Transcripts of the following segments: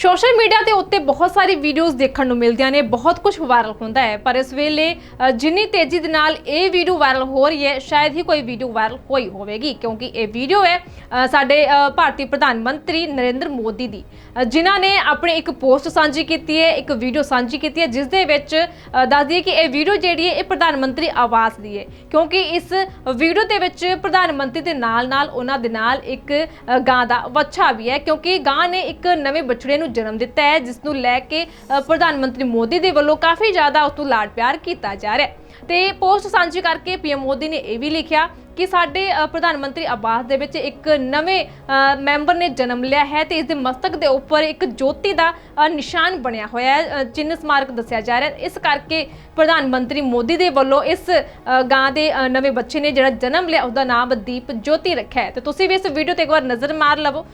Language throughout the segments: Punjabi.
ਸੋਸ਼ਲ ਮੀਡੀਆ ਦੇ ਉੱਤੇ ਬਹੁਤ ਸਾਰੀ ਵੀਡੀਓਜ਼ ਦੇਖਣ ਨੂੰ ਮਿਲਦੀਆਂ ਨੇ ਬਹੁਤ ਕੁਝ ਵਾਇਰਲ ਹੁੰਦਾ ਹੈ। ਪਰ ਇਸ ਵੇਲੇ ਅ, ਜਿੰਨੀ ਤੇਜ਼ੀ ਦੇ ਨਾਲ ਇਹ ਵੀਡੀਓ ਵਾਇਰਲ ਹੋ ਰਹੀ ਹੈ ਸ਼ਾਇਦ ਹੀ ਕੋਈ ਵੀਡੀਓ ਵਾਇਰਲ ਹੋਈ ਹੋਵੇਗੀ ਕਿਉਂਕਿ ਇਹ ਵੀਡੀਓ ਹੈ ਅ, ਸਾਡੇ ਅ, ਭਾਰਤੀ ਪ੍ਰਧਾਨ ਮੰਤਰੀ ਨਰਿੰਦਰ ਮੋਦੀ ਦੀ। ਅ, ਜਿਨ੍ਹਾਂ ਨੇ ਆਪਣੀ ਇੱਕ ਪੋਸਟ ਸਾਂਝੀ ਕੀਤੀ ਹੈ ਇੱਕ ਵੀਡੀਓ ਸਾਂਝੀ ਕੀਤੀ ਹੈ ਜਿਸ ਦੇ ਵਿੱਚ ਅ, ਦੱਸਦੀ ਹੈ ਕਿ ਇਹ ਵੀਡੀਓ ਜਿਹੜੀ ਹੈ ਇਹ ਪ੍ਰਧਾਨ ਮੰਤਰੀ ਆਵਾਸ ਦੀ ਹੈ। ਕਿਉਂਕਿ ਇਸ ਵੀਡੀਓ ਦੇ ਵਿੱਚ ਪ੍ਰਧਾਨ ਮੰਤਰੀ ਦੇ ਨਾਲ ਨਾਲ ਉਹਨਾਂ ਦੇ ਨਾਲ ਇੱਕ ਅ, ਗਾਂ ਦਾ ਵੱਛਾ ਵੀ ਹੈ ਕਿਉਂਕਿ ਗਾਂ ਨੇ ਇੱਕ ਨਵੇਂ ਬੱਚੜੇ ਨੂੰ ਜਨਮ ਦਿੱਤਾ ਹੈ ਜਿਸ ਨੂੰ ਲੈ ਕੇ ਪ੍ਰਧਾਨ ਮੰਤਰੀ ਮੋਦੀ ਦੇ ਵੱਲੋਂ ਕਾਫੀ ਜ਼ਿਆਦਾ ਉਸ ਤੋਂ ਲਾਡ ਪਿਆਰ ਕੀਤਾ ਜਾ ਰਿਹਾ ਹੈ। ਤੇ ਪੋਸਟ ਸਾਂਝੀ ਕਰਕੇ ਪੀਐਮ ਮੋਦੀ ਨੇ ਇਹ ਵੀ ਲਿਖਿਆ ਕਿ ਸਾਡੇ ਪ੍ਰਧਾਨ ਮੰਤਰੀ ਆਵਾਸ ਦੇ ਵਿੱਚ ਇੱਕ ਨਵੇਂ ਮੈਂਬਰ ਨੇ ਜਨਮ ਲਿਆ ਹੈ ਤੇ ਇਸ ਦੇ ਮਸਤਕ ਦੇ ਉੱਪਰ ਇੱਕ ਜੋਤੀ ਦਾ ਨਿਸ਼ਾਨ ਬਣਿਆ ਹੋਇਆ ਹੈ ਅ, ਚਿੰਨ੍ਹ ਸਮਾਰਕ ਦੱਸਿਆ ਜਾ ਰਿਹਾ ਇਸ ਕਰਕੇ ਪ੍ਰਧਾਨ ਮੰਤਰੀ ਮੋਦੀ ਦੇ ਵੱਲੋਂ ਇਸ ਗਾਂ ਦੇ ਨਵੇਂ ਬੱਚੇ ਨੇ ਜਿਹੜਾ ਜਨਮ ਲਿਆ ਉਹਦਾ ਨਾਮ ਦੀਪ ਜੋਤੀ ਰੱਖਿਆ ਹੈ। ਤੇ ਤੁਸੀਂ ਵੀ ਇਸ ਵੀਡੀਓ ਤੇ ਇੱਕ ਵਾਰ ਨਜ਼ਰ ਮਾਰ ਲਵੋ।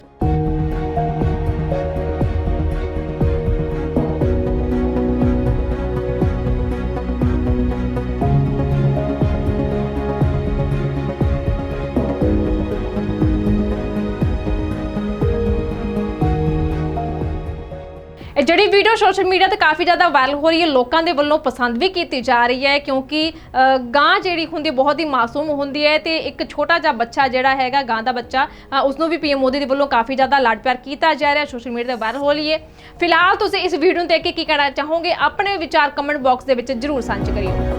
ਇਹ ਜਿਹੜੀ ਵੀਡੀਓ ਸੋਸ਼ਲ ਮੀਡੀਆ ਤੇ ਕਾਫੀ ਜ਼ਿਆਦਾ ਵਾਇਰਲ ਹੋ ਰਹੀ ਹੈ ਲੋਕਾਂ ਦੇ ਵੱਲੋਂ ਪਸੰਦ ਵੀ ਕੀਤੀ ਜਾ ਰਹੀ ਹੈ ਕਿਉਂਕਿ ਅ, ਗਾਂ ਜਿਹੜੀ ਹੁੰਦੀ ਬਹੁਤ ਹੀ ਮਾਸੂਮ ਹੁੰਦੀ ਹੈ ਤੇ ਇੱਕ ਛੋਟਾ ਜਿਹਾ ਬੱਚਾ ਜਿਹੜਾ ਹੈਗਾ ਗਾਂ ਦਾ ਬੱਚਾ ਅ, ਉਸ ਨੂੰ ਵੀ ਪੀਐਮ ਮੋਦੀ ਦੇ ਵੱਲੋਂ ਕਾਫੀ ਜ਼ਿਆਦਾ ਲਾਡ ਪਿਆਰ ਕੀਤਾ ਜਾ ਰਿਹਾ ਸੋਸ਼ਲ ਮੀਡੀਆ ਤੇ ਵਾਇਰਲ ਹੋ ਰਹੀ ਹੈ। ਫਿਲਹਾਲ ਤੁਸੀਂ ਇਸ ਵੀਡੀਓ ਨੂੰ ਦੇਖ ਕੇ ਕੀ ਕਹਿਣਾ ਚਾਹੋਗੇ? ਆਪਣੇ ਵਿਚਾਰ ਕਮੈਂਟ ਬਾਕਸ ਦੇ ਵਿੱਚ ਜਰੂਰ ਸਾਂਝੇ ਕਰਿਓ।